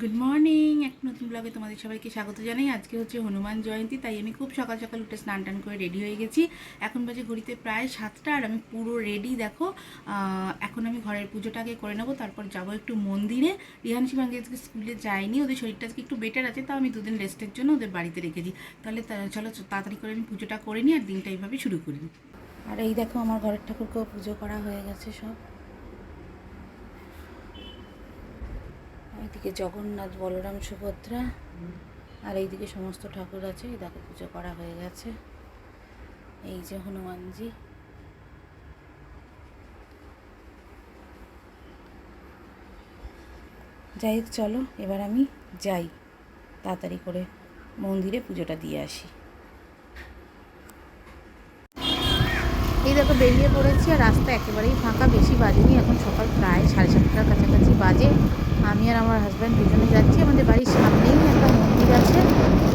Good morning এক নতুন ব্লগে তোমাদের সবাইকে স্বাগত জানাই। আজকে হচ্ছে হনুমান জয়ন্তী, তাই আমি খুব সকাল সকাল উঠে স্নান টান করে রেডি হয়ে গেছি। এখন বাজে ঘড়িতে প্রায় সাতটা আর আমি পুরো রেডি দেখো। এখন আমি ঘরের পুজোটাকে করে নেব, তারপর যাব একটু মন্দিরে। রিহানসি ভাঙ্গে আজকে স্কুলে যায়নি, ওদের শরীরটা আজকে একটু বেটার আছে, তাও আমি দুদিন রেস্টের জন্য ওদের বাড়িতে রেখেছি তাহলে চলো তাড়াতাড়ি করে আমি পুজোটা করে নিই আর দিনটা এইভাবে শুরু করি। আর এই দেখো আমার ঘরের ঠাকুরকেও পুজো করা হয়ে গেছে সব। এইদিকে জগন্নাথ, বলরাম, সুভদ্রা আর এইদিকে সমস্ত ঠাকুর আছে। দেখো পুজো করা হয়ে গেছে। এই যে হনুমানজি। যাই হোক, চলো, এবার আমি যাই। তাড়াতাড়ি করে মন্দিরে পুজোটা দিয়ে আসি। দেখো বেরিয়ে পড়েছি আর রাস্তা একেবারেই ফাঁকা, বেশি বাজেনি। এখন সকাল প্রায় সাড়ে সাতটার কাছাকাছি বাজে। আমি আর আমার হাজব্যান্ড দুজনে যাচ্ছি। আমাদের বাড়ির সামনেই একটা মন্দির আছে।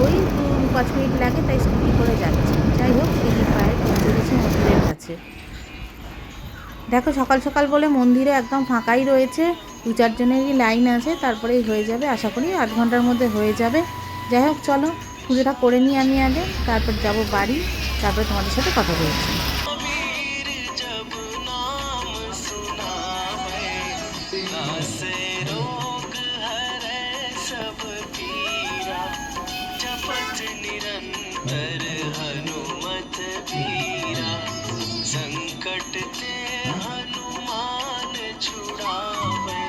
ওই দু পাঁচ মিনিট লাগে, তাই স্কুটি করে যাচ্ছি। যাই হোক, এই প্রায় পৌঁছে গেছি মন্দিরের কাছে। দেখো, সকাল সকাল বলে মন্দিরে একদম ফাঁকাই রয়েছে। দু চারজনেরই লাইন আছে, তারপরেই হয়ে যাবে। আশা করি আধ ঘণ্টার মধ্যে হয়ে যাবে। যাই হোক, চলো, পুজোটা করে নিই আমি আগে। তারপর যাব বাড়ি। তারপরে তোমাদের সাথে কথা বলছি। नासे रोग हरे सब पीरा जपत निरंतर हनुमत वीरा संकट ते हनुमान छुड़ावे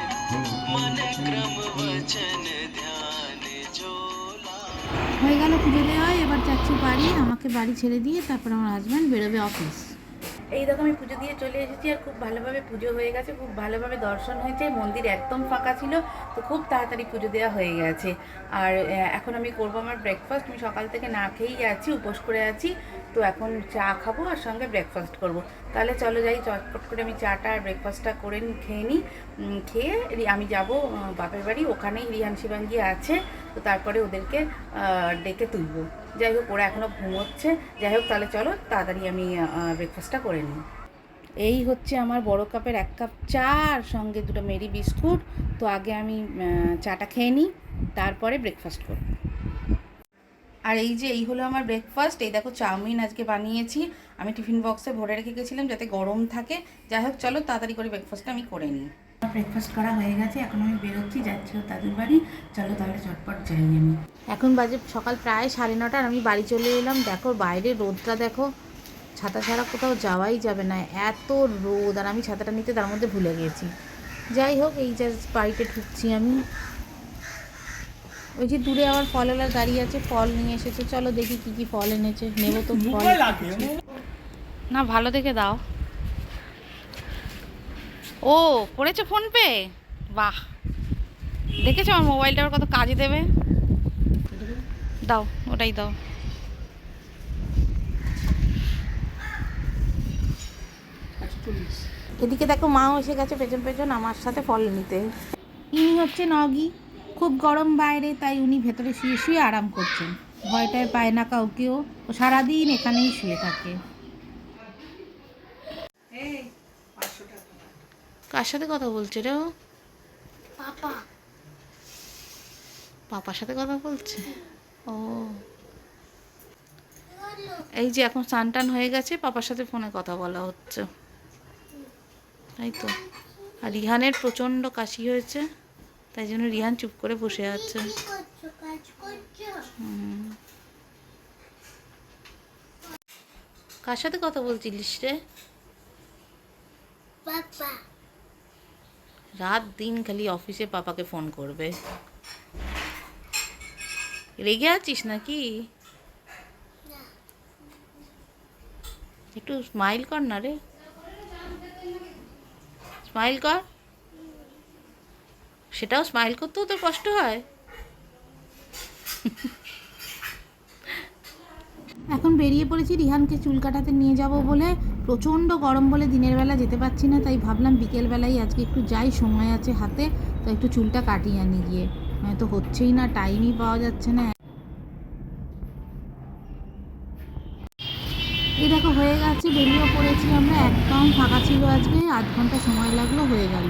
मन क्रम वचन ध्यान जोला হয়ে গেল পুজো দেওয়া এবার যাচ্ছি বাড়ি আমাকে বাড়ি ছেড়ে দিয়ে তারপর আমার হাজব্যান্ড বেরোবে অফিস এই দেখো, আমি পুজো দিয়ে চলে এসেছি আর খুব ভালোভাবে পুজো হয়ে গেছে, খুব ভালোভাবে দর্শন হয়েছে, মন্দির একদম ফাঁকা ছিল, তো খুব তাড়াতাড়ি পুজো দেওয়া হয়ে গেছে। আর এখন আমি করব আমার ব্রেকফাস্ট আমি সকাল থেকে না খেয়েই আছি, উপোস করে আছি, তো এখন চা খাব আর সঙ্গে ব্রেকফাস্ট করব। তাহলে চলো যাই, চটপট করে আমি চাটা আর ব্রেকফাস্টটা করে খেয়ে নিই খেয়ে আমি যাব বাপের বাড়ি, ওখানেই রিহান শিবাঙ্গি আছে, তো তারপরে ওদেরকে ডেকে তুলবো। যাই হোক, ওরা এখনও ঘুমোচ্ছে। যাই হোক, তাহলে চলো, তাড়াতাড়ি আমি ব্রেকফাস্টটা করে নিই। এই হচ্ছে আমার বড় কাপের এক কাপ চা আর সঙ্গে দুটো মেরি বিস্কুট। তো আগে আমি চাটা খেয়ে নিই, তারপরে ব্রেকফাস্ট করব। আর এই যে, এই হলো আমার ব্রেকফাস্ট এই দেখো, চাউমিন আজকে বানিয়েছি। আমি টিফিন বক্সে ভরে রেখে গেছিলাম যাতে গরম থাকে। যাই হোক, চলো, তাড়াতাড়ি করে ব্রেকফাস্টটা আমি করে নিই। ব্রেকফাস্ট করা হয়ে গেছে এখন আমি বেরোচ্ছি যাচ্ছি দাদুর বাড়ি। চলো তাহলে চটপট যাই আমি। এখন বাজে সকাল প্রায় সাড়ে নটার আমি বাড়ি চলে এলাম। দেখো বাইরে রোদটা দেখো ছাতা ছাড়া কোথাও যাওয়াই যাবে না এত রোদ। আর আমি ছাতাটা নিতে তার মধ্যে ভুলে গেছি। যাই হোক এই যে বাড়িতে ঢুকছি আমি। ওই যে দূরে আবার ফলওয়ালার গাড়ি আছে ফল নিয়ে এসেছে। চলো দেখি কি কি ফল এনেছে নেব তো ফল। না ভালো দেখে দাও। ও করেছ ফোন পে বাহ। দেখেছ আমার মোবাইলটা? আবার কত কাজে দেবে? দাও ওটাই দাও। এদিকে দেখো মাও এসে গেছে পেছন পেছন আমার সাথে ফল নিতে। ইনি হচ্ছে নগি। খুব গরম বাইরে তাই উনি ভেতরে শুয়ে শুয়ে আরাম করছেন। ভয়টায় পায় না কাউকেও। ও সারাদিন এখানেই শুয়ে থাকে। কার সাথে কথা বলছে রে ও? পাপা। পাপার সাথে কথা বলছে? ও। এই যে এখন স্নান টান হয়ে গেছে পাপার সাথে ফোনে কথা বলা হচ্ছে। তাই তো। আর রিহানের প্রচণ্ড কাশি হয়েছে তাই জন্য রিহান চুপ করে বসে আছে। কার সাথে কথা বলছিলিস রে? পাপা। রাত দিন খালি অফিসে পাপাকে ফোন করবে। রেগে আছিস নাকি? একটু স্মাইল কর না রে। স্মাইল কর। সেটাও স্মাইল করতেও তো কষ্ট হয়। এখন বেরিয়ে পড়েছি রিহানকে চুল কাটাতে নিয়ে যাব বলে। প্রচণ্ড গরম বলে দিনের বেলা যেতে পারছি না, তাই ভাবলাম বিকেলবেলায় আজকে একটু যাই, সময় আছে হাতে, তো একটু চুলটা কাটিয়ে আনি গিয়ে। তো হচ্ছেই না টাইমই পাওয়া যাচ্ছে না। এই দেখো, হয়ে গেছে, বেরিয়েও পড়েছি আমরা, একদম ফাঁকা ছিল আজকে, আধ ঘণ্টা সময় লাগল, হয়ে গেল।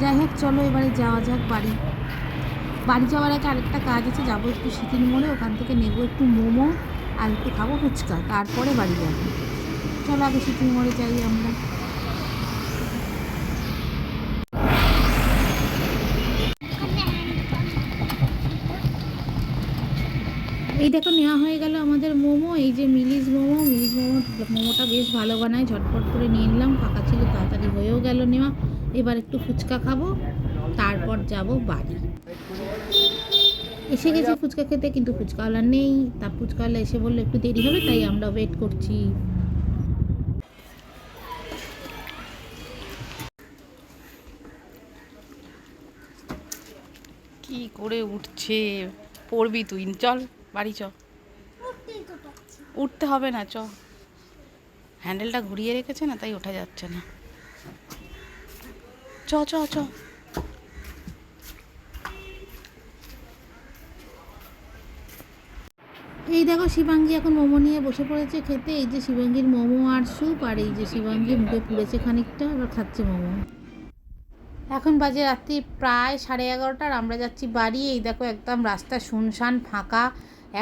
যাই হোক, চলো এবারে যাওয়া যাক বাড়ি। বাড়ি যাওয়ার আগে আরেকটা কাজ আছে, যাব একটু শীতের মোড়ে, ওখান থেকে নেব একটু মোমো আর একটু খাব ফুচকা, তারপরে বাড়ি যাব। চলো আগে শীতের মোড়ে যাই আমরা। এই দেখো, নেওয়া হয়ে গেল আমাদের মোমো, এই যে মিলিস মোমো মিলিস মোমো, মোমোটা বেশ ভালো বানায়, ঝটপট করে নিয়ে নিলাম, ফাঁকা ছিল, তাড়াতাড়ি হয়েও গেল নেওয়া। এবার একটু ফুচকা খাব, তারপর যাব বাড়ি। এসে গেছি ফুচকা খেতে, কিন্তু ফুচকাওয়ালা নেই, তা ফুচকাওয়ালা এসে বলল, একটু দেরি হবে, তাই আমরা ওয়েট করছি। কি করে উঠছে? পড়বি তুই। চল বাড়ি চ। উঠতে হবে না চ। হ্যান্ডেলটা ঘুরিয়ে রেখেছে না তাই ওঠা যাচ্ছে না। চ চ চ। এই দেখো শিবাঙ্গী এখন মোমো নিয়ে বসে পড়েছে খেতে। এই যে শিবাঙ্গীর মোমো আর স্যুপ আর এই যে শিবাঙ্গী মুখে পুড়েছে খানিকটা এবার খাচ্ছে মোমো। এখন বাজে রাত্রি প্রায় সাড়ে এগারোটার, আমরা যাচ্ছি বাড়ি। এই দেখো একদম রাস্তা শুনশান ফাঁকা,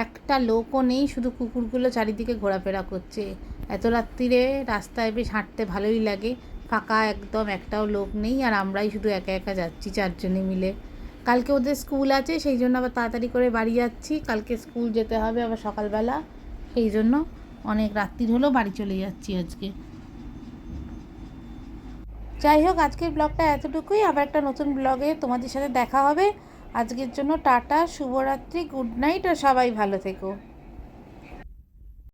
একটা লোকও নেই, শুধু কুকুরগুলো চারিদিকে ঘোরাফেরা করছে। এত রাত্রিরে রাস্তায় বেশ হাঁটতে ভালোই লাগে, ফাঁকা একদম একটাও লোক নেই, আর আমরাই শুধু একা একা যাচ্ছি চারজনে মিলে। কালকে ওদের স্কুল আছে, সেই জন্য আবার তাড়াতাড়ি করে বাড়ি যাচ্ছি। কালকে স্কুল যেতে হবে আবার সকালবেলা, সেই জন্য অনেক রাত্রির হলেও বাড়ি চলে যাচ্ছি আজকে। যাই হোক, আজকের ব্লগটা এতটুকুই। আবার একটা নতুন ব্লগে তোমাদের সাথে দেখা হবে। আজকের জন্য টাটা, শুভরাত্রি, গুড নাইট, আর সবাই ভালো থেকো।